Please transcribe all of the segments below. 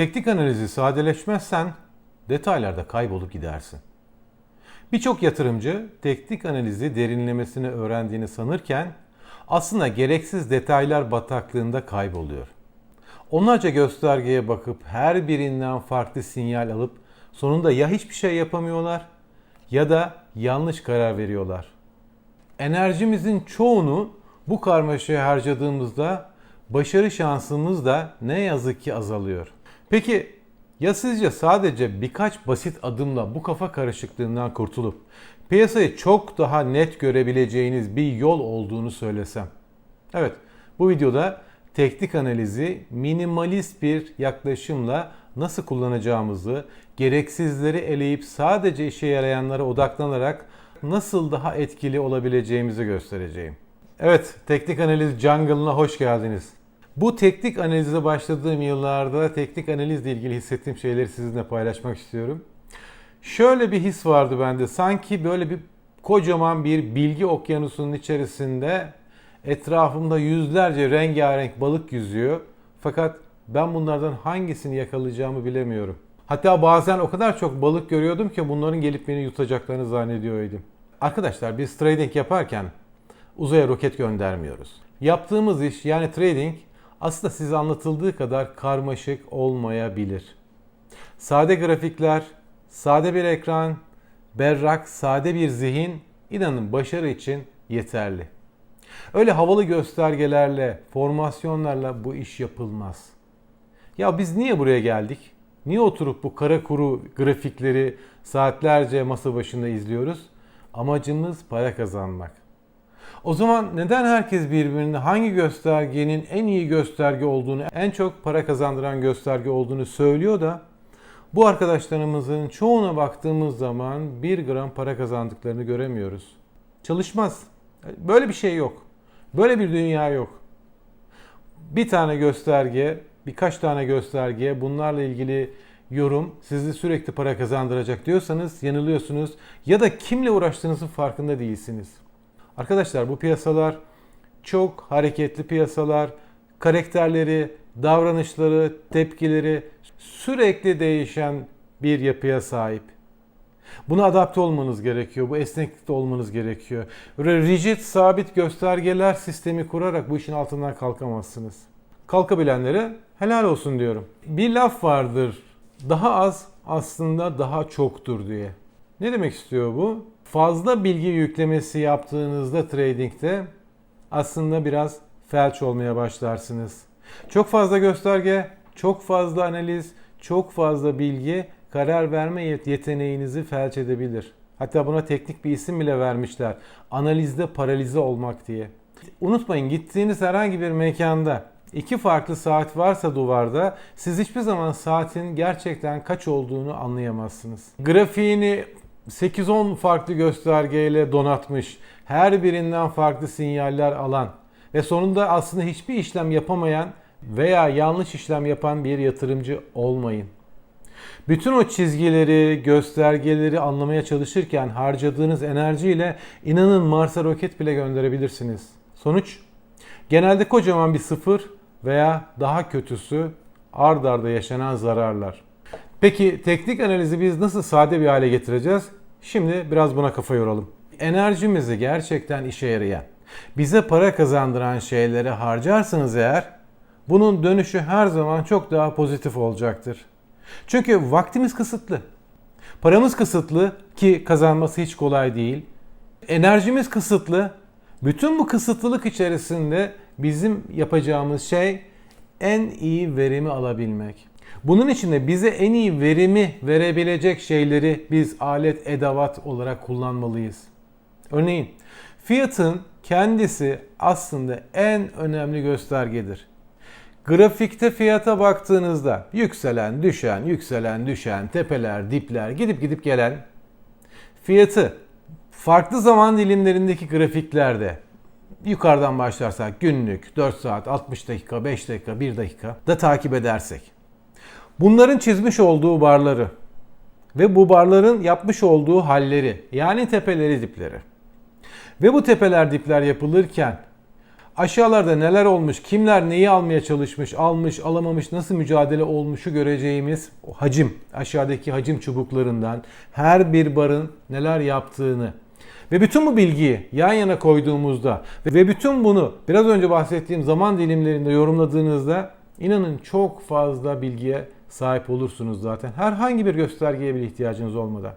Teknik analizi sadeleşmezsen detaylarda kaybolup gidersin. Birçok yatırımcı teknik analizi derinlemesine öğrendiğini sanırken aslında gereksiz detaylar bataklığında kayboluyor. Onlarca göstergeye bakıp her birinden farklı sinyal alıp sonunda ya hiçbir şey yapamıyorlar ya da yanlış karar veriyorlar. Enerjimizin çoğunu bu karmaşaya harcadığımızda başarı şansımız da ne yazık ki azalıyor. Peki ya sizce sadece birkaç basit adımla bu kafa karışıklığından kurtulup piyasayı çok daha net görebileceğiniz bir yol olduğunu söylesem? Evet, bu videoda teknik analizi minimalist bir yaklaşımla nasıl kullanacağımızı, gereksizleri eleyip sadece işe yarayanlara odaklanarak nasıl daha etkili olabileceğimizi göstereceğim. Evet, teknik analiz jungle'ına hoş geldiniz. Bu teknik analize başladığım yıllarda teknik analizle ilgili hissettiğim şeyleri sizinle paylaşmak istiyorum. Şöyle bir his vardı bende. Sanki böyle bir kocaman bir bilgi okyanusunun içerisinde etrafımda yüzlerce rengarenk balık yüzüyor. Fakat ben bunlardan hangisini yakalayacağımı bilemiyorum. Hatta bazen o kadar çok balık görüyordum ki bunların gelip beni yutacaklarını zannediyordum. Arkadaşlar biz trading yaparken uzaya roket göndermiyoruz. Yaptığımız iş yani trading aslında size anlatıldığı kadar karmaşık olmayabilir. Sade grafikler, sade bir ekran, berrak, sade bir zihin inanın başarı için yeterli. Öyle havalı göstergelerle, formasyonlarla bu iş yapılmaz. Ya biz niye buraya geldik? Niye oturup bu kara kuru grafikleri saatlerce masa başında izliyoruz? Amacımız para kazanmak. O zaman neden herkes birbirine hangi göstergenin en iyi gösterge olduğunu, en çok para kazandıran gösterge olduğunu söylüyor da bu arkadaşlarımızın çoğuna baktığımız zaman bir gram para kazandıklarını göremiyoruz. Çalışmaz. Böyle bir şey yok. Böyle bir dünya yok. Bir tane gösterge, birkaç tane gösterge bunlarla ilgili yorum sizi sürekli para kazandıracak diyorsanız yanılıyorsunuz ya da kimle uğraştığınızın farkında değilsiniz. Arkadaşlar bu piyasalar çok hareketli piyasalar. Karakterleri, davranışları, tepkileri sürekli değişen bir yapıya sahip. Buna adapte olmanız gerekiyor. Bu esneklikte olmanız gerekiyor. Böyle rigid, sabit göstergeler sistemi kurarak bu işin altından kalkamazsınız. Kalkabilenlere helal olsun diyorum. Bir laf vardır. Daha az aslında daha çoktur diye. Ne demek istiyor bu? Fazla bilgi yüklemesi yaptığınızda trading'de aslında biraz felç olmaya başlarsınız. Çok fazla gösterge, çok fazla analiz, çok fazla bilgi karar verme yeteneğinizi felç edebilir. Hatta buna teknik bir isim bile vermişler. Analizde paralize olmak diye. Unutmayın gittiğiniz herhangi bir mekanda iki farklı saat varsa duvarda siz hiçbir zaman saatin gerçekten kaç olduğunu anlayamazsınız. Grafiğini 8-10 farklı göstergeyle donatmış, her birinden farklı sinyaller alan ve sonunda aslında hiçbir işlem yapamayan veya yanlış işlem yapan bir yatırımcı olmayın. Bütün o çizgileri, göstergeleri anlamaya çalışırken harcadığınız enerjiyle inanın Mars'a roket bile gönderebilirsiniz. Sonuç genelde kocaman bir sıfır veya daha kötüsü ard arda yaşanan zararlar. Peki teknik analizi biz nasıl sade bir hale getireceğiz? Şimdi biraz buna kafa yoralım. Enerjimizi gerçekten işe yarayan, bize para kazandıran şeylere harcarsınız eğer, bunun dönüşü her zaman çok daha pozitif olacaktır. Çünkü vaktimiz kısıtlı. Paramız kısıtlı ki kazanması hiç kolay değil. Enerjimiz kısıtlı. Bütün bu kısıtlılık içerisinde bizim yapacağımız şey en iyi verimi alabilmek. Bunun için de bize en iyi verimi verebilecek şeyleri biz alet edavat olarak kullanmalıyız. Örneğin fiyatın kendisi aslında en önemli göstergedir. Grafikte fiyata baktığınızda yükselen, düşen, yükselen, düşen, tepeler, dipler, gidip gidip gelen fiyatı farklı zaman dilimlerindeki grafiklerde yukarıdan başlarsak günlük 4 saat, 60 dakika, 5 dakika, 1 dakika da takip edersek Bunların çizmiş olduğu barları ve bu barların yapmış olduğu halleri yani tepeleri dipleri. Ve bu tepeler dipler yapılırken Aşağılarda neler olmuş, kimler neyi almaya çalışmış, almış, alamamış, nasıl mücadele olmuşu göreceğimiz o hacim, aşağıdaki hacim çubuklarından her bir barın neler yaptığını ve bütün bu bilgiyi yan yana koyduğumuzda ve bütün bunu biraz önce bahsettiğim zaman dilimlerinde yorumladığınızda inanın çok fazla bilgiye sahip olursunuz zaten. Herhangi bir göstergeye bile ihtiyacınız olmadan.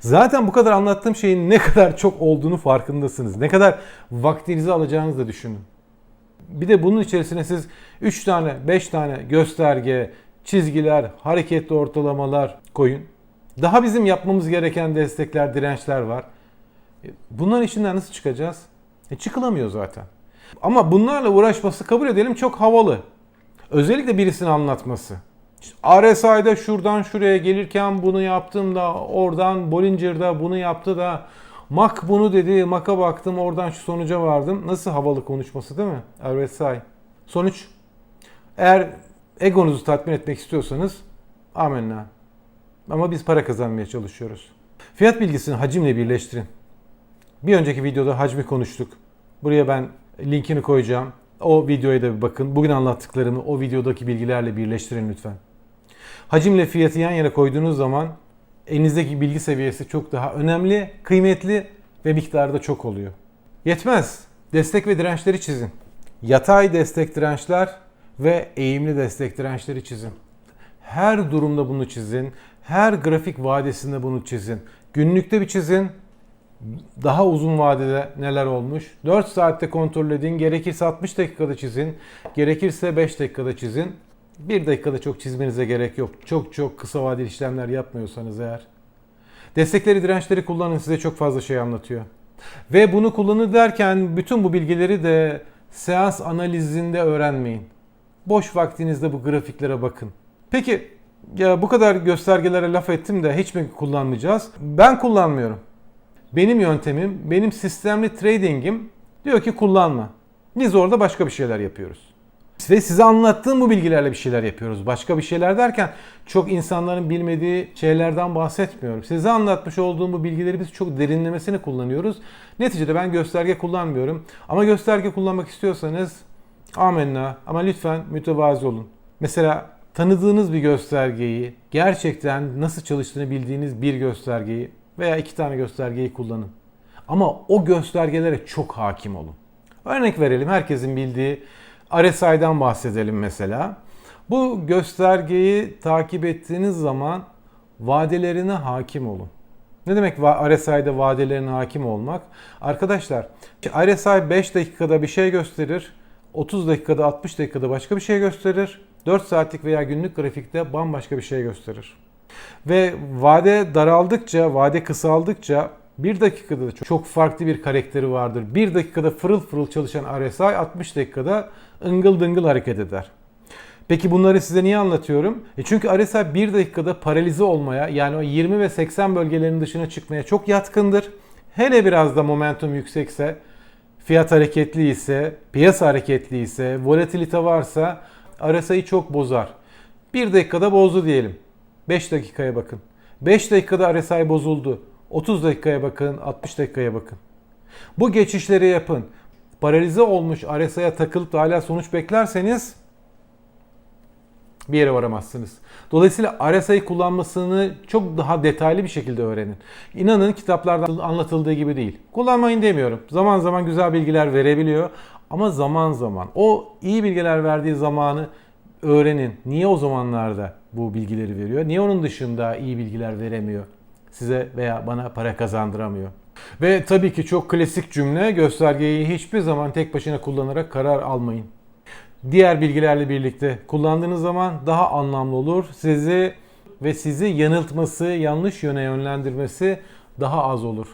Zaten bu kadar anlattığım şeyin ne kadar çok olduğunu farkındasınız. Ne kadar vaktinizi alacağınızı da düşünün. Bir de bunun içerisine siz 3 tane, 5 tane gösterge, çizgiler, hareketli ortalamalar koyun. Daha bizim yapmamız gereken destekler, dirençler var. E, Bunların içinden nasıl çıkacağız? E çıkılamıyor zaten. Ama bunlarla uğraşması kabul edelim çok havalı. Özellikle birisini anlatması. RSI'de şuradan şuraya gelirken bunu yaptım da oradan Bollinger'da bunu yaptı da Mac bunu dedi, Mac'a baktım oradan şu sonuca vardım. Nasıl havalı konuşması değil mi? RSI. Sonuç eğer egonuzu tatmin etmek istiyorsanız amenna. Ama biz para kazanmaya çalışıyoruz. Fiyat bilgisini hacimle birleştirin. Bir önceki videoda hacmi konuştuk. Buraya ben linkini koyacağım. O videoya da bir bakın. Bugün anlattıklarımı o videodaki bilgilerle birleştirin lütfen. Hacimle fiyatı yan yana koyduğunuz zaman elinizdeki bilgi seviyesi çok daha önemli, kıymetli ve miktarda çok oluyor. Yetmez. Destek ve dirençleri çizin. Yatay destek dirençler ve eğimli destek dirençleri çizin. Her durumda bunu çizin. Her grafik vadesinde bunu çizin. Günlükte bir çizin. Daha uzun vadede neler olmuş? 4 saatte kontrol edin. Gerekirse 60 dakikada çizin. Gerekirse 5 dakikada çizin. 1 dakikada çok çizmenize gerek yok. Çok çok kısa vadeli işlemler yapmıyorsanız eğer. Destekleri, dirençleri kullanın size çok fazla şey anlatıyor. Ve bunu kullanır derken bütün bu bilgileri de seans analizinde öğrenmeyin. Boş vaktinizde bu grafiklere bakın. Peki ya bu kadar göstergelere laf ettim de hiç mi kullanmayacağız? Ben kullanmıyorum. Benim yöntemim, benim sistemli tradingim diyor ki kullanma. Biz orada başka bir şeyler yapıyoruz. Ve size anlattığım bu bilgilerle bir şeyler yapıyoruz. Başka bir şeyler derken çok insanların bilmediği şeylerden bahsetmiyorum. Size anlatmış olduğum bu bilgileri biz çok derinlemesine kullanıyoruz. Neticede ben gösterge kullanmıyorum. Ama gösterge kullanmak istiyorsanız amenna ama lütfen mütevazi olun. Mesela tanıdığınız bir göstergeyi, gerçekten nasıl çalıştığını bildiğiniz bir göstergeyi veya iki tane göstergeyi kullanın. Ama o göstergelere çok hakim olun. Örnek verelim herkesin bildiği RSI'den bahsedelim mesela. Bu göstergeyi takip ettiğiniz zaman vadelerine hakim olun. Ne demek RSI'de vadelerine hakim olmak? Arkadaşlar RSI 5 dakikada bir şey gösterir. 30 dakikada 60 dakikada başka bir şey gösterir. 4 saatlik veya günlük grafikte bambaşka bir şey gösterir. Ve vade daraldıkça, vade kısaldıkça bir dakikada da çok farklı bir karakteri vardır. Bir dakikada fırıl fırıl çalışan RSI 60 dakikada ıngıl dıngıl hareket eder. Peki bunları size niye anlatıyorum? E çünkü RSI bir dakikada paralize olmaya yani o 20 ve 80 bölgelerinin dışına çıkmaya çok yatkındır. Hele biraz da momentum yüksekse, fiyat hareketli ise, piyasa hareketli ise, volatilite varsa RSI'yi çok bozar. Bir dakikada bozdu diyelim. 5 dakikaya bakın. 5 dakikada RSI bozuldu. 30 dakikaya bakın, 60 dakikaya bakın. Bu geçişleri yapın. Paralize olmuş RSI'ye takılıp da hala sonuç beklerseniz bir yere varamazsınız. Dolayısıyla RSI kullanmasını çok daha detaylı bir şekilde öğrenin. İnanın kitaplarda anlatıldığı gibi değil. Kullanmayın demiyorum. Zaman zaman güzel bilgiler verebiliyor ama zaman zaman o iyi bilgiler verdiği zamanı öğrenin. Niye o zamanlarda bu bilgileri veriyor? Niye onun dışında iyi bilgiler veremiyor? Size veya bana para kazandıramıyor. Ve tabii ki çok klasik cümle göstergeyi hiçbir zaman tek başına kullanarak karar almayın. Diğer bilgilerle birlikte kullandığınız zaman daha anlamlı olur. Sizi ve sizi yanıltması, yanlış yöne yönlendirmesi daha az olur.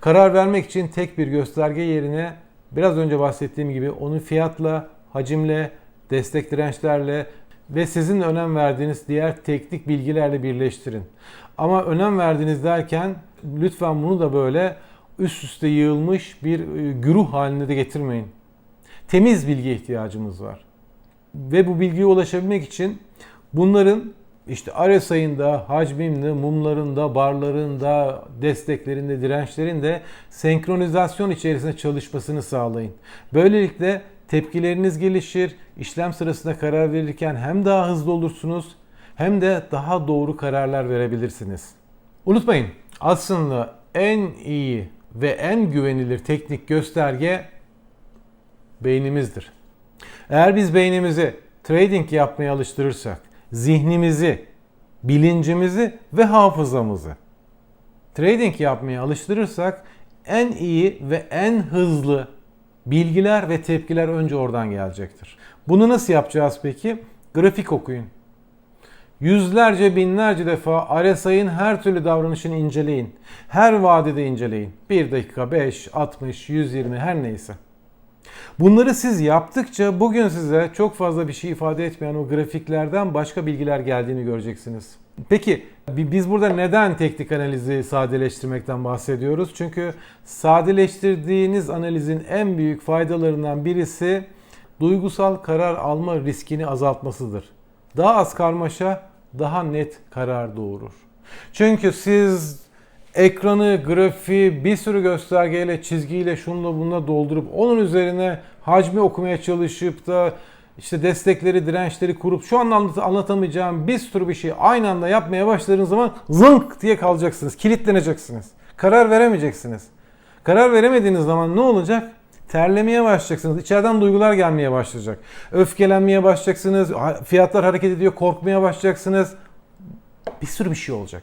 Karar vermek için tek bir gösterge yerine biraz önce bahsettiğim gibi onu fiyatla, hacimle, destek dirençlerle ve sizin önem verdiğiniz diğer teknik bilgilerle birleştirin. Ama önem verdiğiniz derken lütfen bunu da böyle üst üste yığılmış bir e, güruh haline de getirmeyin. Temiz bilgiye ihtiyacımız var. Ve bu bilgiye ulaşabilmek için bunların işte RSI'ında, hacminde, mumlarında, barlarında, desteklerinde, dirençlerinde senkronizasyon içerisinde çalışmasını sağlayın. Böylelikle tepkileriniz gelişir, işlem sırasında karar verirken hem daha hızlı olursunuz hem de daha doğru kararlar verebilirsiniz. Unutmayın aslında en iyi ve en güvenilir teknik gösterge beynimizdir. Eğer biz beynimizi trading yapmaya alıştırırsak, zihnimizi, bilincimizi ve hafızamızı trading yapmaya alıştırırsak en iyi ve en hızlı bilgiler ve tepkiler önce oradan gelecektir. Bunu nasıl yapacağız peki? Grafik okuyun. Yüzlerce binlerce defa RSI'nin her türlü davranışını inceleyin. Her vadede inceleyin. 1 dakika 5, 60, 120 her neyse. Bunları siz yaptıkça bugün size çok fazla bir şey ifade etmeyen o grafiklerden başka bilgiler geldiğini göreceksiniz. Peki biz burada neden teknik analizi sadeleştirmekten bahsediyoruz? Çünkü sadeleştirdiğiniz analizin en büyük faydalarından birisi duygusal karar alma riskini azaltmasıdır. Daha az karmaşa, daha net karar doğurur. Çünkü siz ekranı, grafiği bir sürü göstergeyle, çizgiyle, şunla bununla doldurup onun üzerine hacmi okumaya çalışıp da işte destekleri, dirençleri kurup şu an anlat anlatamayacağım bir sürü bir şey aynı anda yapmaya başladığınız zaman zınk diye kalacaksınız. Kilitleneceksiniz. Karar veremeyeceksiniz. Karar veremediğiniz zaman ne olacak? Terlemeye başlayacaksınız. İçeriden duygular gelmeye başlayacak. Öfkelenmeye başlayacaksınız. Fiyatlar hareket ediyor. Korkmaya başlayacaksınız. Bir sürü bir şey olacak.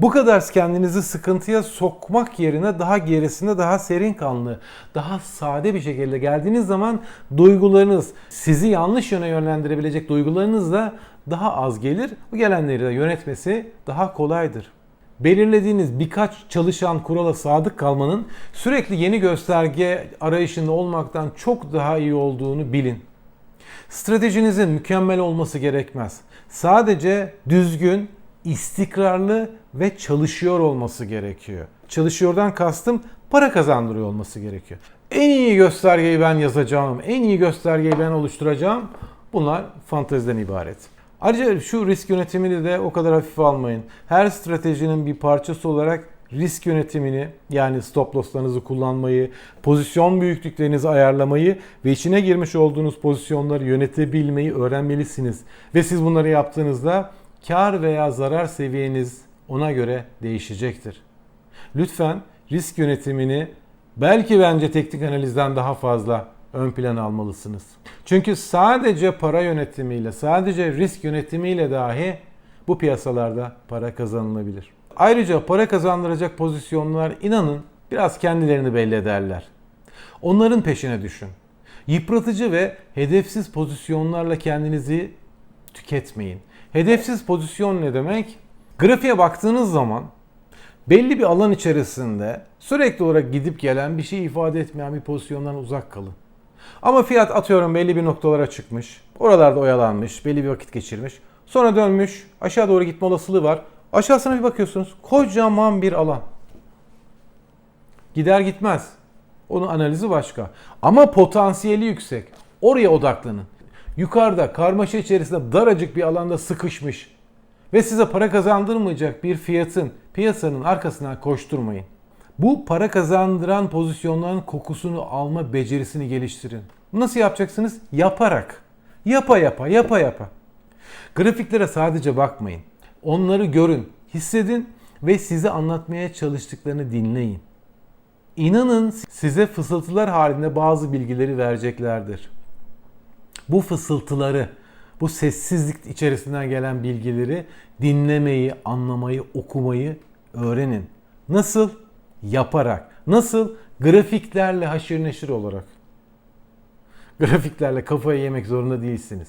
Bu kadar kendinizi sıkıntıya sokmak yerine daha gerisinde daha serin kanlı, daha sade bir şekilde geldiğiniz zaman duygularınız sizi yanlış yöne yönlendirebilecek duygularınız da daha az gelir. Bu gelenleri de yönetmesi daha kolaydır. Belirlediğiniz birkaç çalışan kurala sadık kalmanın sürekli yeni gösterge arayışında olmaktan çok daha iyi olduğunu bilin. Stratejinizin mükemmel olması gerekmez. Sadece düzgün, istikrarlı ve çalışıyor olması gerekiyor. Çalışıyordan kastım para kazandırıyor olması gerekiyor. En iyi göstergeyi ben yazacağım, en iyi göstergeyi ben oluşturacağım. Bunlar fanteziden ibaret. Ayrıca şu risk yönetimini de o kadar hafife almayın. Her stratejinin bir parçası olarak risk yönetimini yani stop losslarınızı kullanmayı, pozisyon büyüklüklerinizi ayarlamayı ve içine girmiş olduğunuz pozisyonları yönetebilmeyi öğrenmelisiniz. Ve siz bunları yaptığınızda kar veya zarar seviyeniz ona göre değişecektir. Lütfen risk yönetimini belki bence teknik analizden daha fazla ön plana almalısınız. Çünkü sadece para yönetimiyle, sadece risk yönetimiyle dahi bu piyasalarda para kazanılabilir. Ayrıca para kazandıracak pozisyonlar inanın biraz kendilerini belli ederler. Onların peşine düşün. Yıpratıcı ve hedefsiz pozisyonlarla kendinizi tüketmeyin. Hedefsiz pozisyon ne demek? Grafiğe baktığınız zaman belli bir alan içerisinde sürekli olarak gidip gelen bir şey ifade etmeyen bir pozisyondan uzak kalın. Ama fiyat atıyorum belli bir noktalara çıkmış. Oralarda oyalanmış, belli bir vakit geçirmiş. Sonra dönmüş, aşağı doğru gitme olasılığı var. Aşağısına bir bakıyorsunuz. Kocaman bir alan. Gider gitmez. Onun analizi başka. Ama potansiyeli yüksek. Oraya odaklanın. Yukarıda karmaşa içerisinde daracık bir alanda sıkışmış ve size para kazandırmayacak bir fiyatın piyasanın arkasından koşturmayın. Bu para kazandıran pozisyonların kokusunu alma becerisini geliştirin. Nasıl yapacaksınız? Yaparak. Yapa yapa, yapa yapa. Grafiklere sadece bakmayın. Onları görün, hissedin ve size anlatmaya çalıştıklarını dinleyin. İnanın size fısıltılar halinde bazı bilgileri vereceklerdir. Bu fısıltıları, bu sessizlik içerisinden gelen bilgileri dinlemeyi, anlamayı, okumayı öğrenin. Nasıl? Yaparak. Nasıl? Grafiklerle haşır neşir olarak. Grafiklerle kafayı yemek zorunda değilsiniz.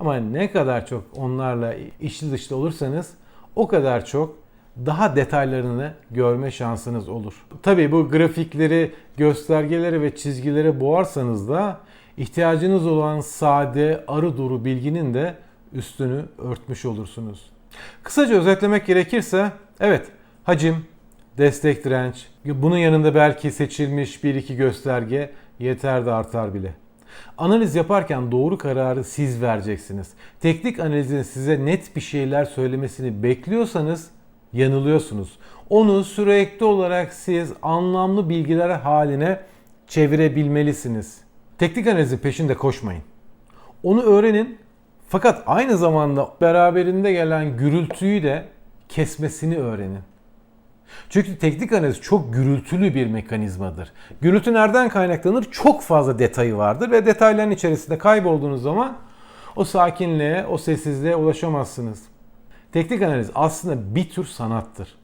Ama ne kadar çok onlarla içli dışlı olursanız o kadar çok daha detaylarını görme şansınız olur. Tabii bu grafikleri, göstergeleri ve çizgileri boğarsanız da ihtiyacınız olan sade, arı duru bilginin de üstünü örtmüş olursunuz. Kısaca özetlemek gerekirse evet hacim, destek direnç, bunun yanında belki seçilmiş bir iki gösterge yeter de artar bile. Analiz yaparken doğru kararı siz vereceksiniz. Teknik analizin size net bir şeyler söylemesini bekliyorsanız yanılıyorsunuz. Onu sürekli olarak siz anlamlı bilgiler haline çevirebilmelisiniz. Teknik analizin peşinde koşmayın. Onu öğrenin fakat aynı zamanda beraberinde gelen gürültüyü de kesmesini öğrenin. Çünkü teknik analiz çok gürültülü bir mekanizmadır. Gürültü nereden kaynaklanır? Çok fazla detayı vardır ve detayların içerisinde kaybolduğunuz zaman o sakinliğe, o sessizliğe ulaşamazsınız. Teknik analiz aslında bir tür sanattır.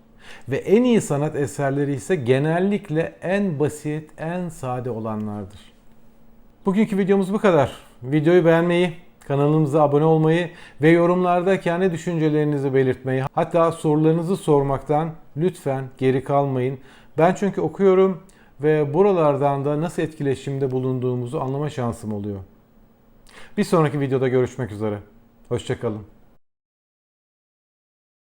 Ve en iyi sanat eserleri ise genellikle en basit, en sade olanlardır. Bugünkü videomuz bu kadar. Videoyu beğenmeyi, kanalımıza abone olmayı ve yorumlarda kendi düşüncelerinizi belirtmeyi, hatta sorularınızı sormaktan lütfen geri kalmayın. Ben çünkü okuyorum ve buralardan da nasıl etkileşimde bulunduğumuzu anlama şansım oluyor. Bir sonraki videoda görüşmek üzere. Hoşçakalın.